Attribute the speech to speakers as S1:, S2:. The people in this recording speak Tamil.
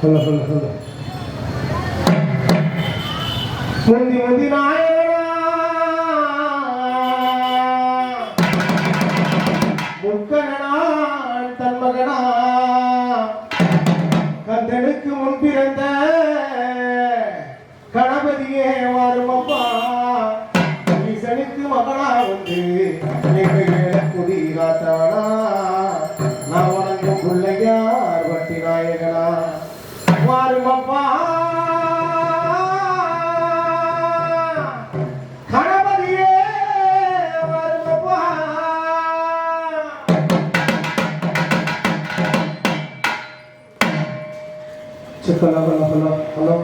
S1: சொல்ல சொல்ல சொல்ல. முந்தி முந்தி நாயகனா முக்கணனா தன் மகனா! கந்தனுக்கு முன் பிறந்த கணபதியே ஈசனுக்கு மகனா வந்து எங்க குடி காத்தவனா. நான் வணங்கும் பிள்ளையா வாருமப்பா கணபதியே வருமப்பா செக் ஹலோ ஹலோ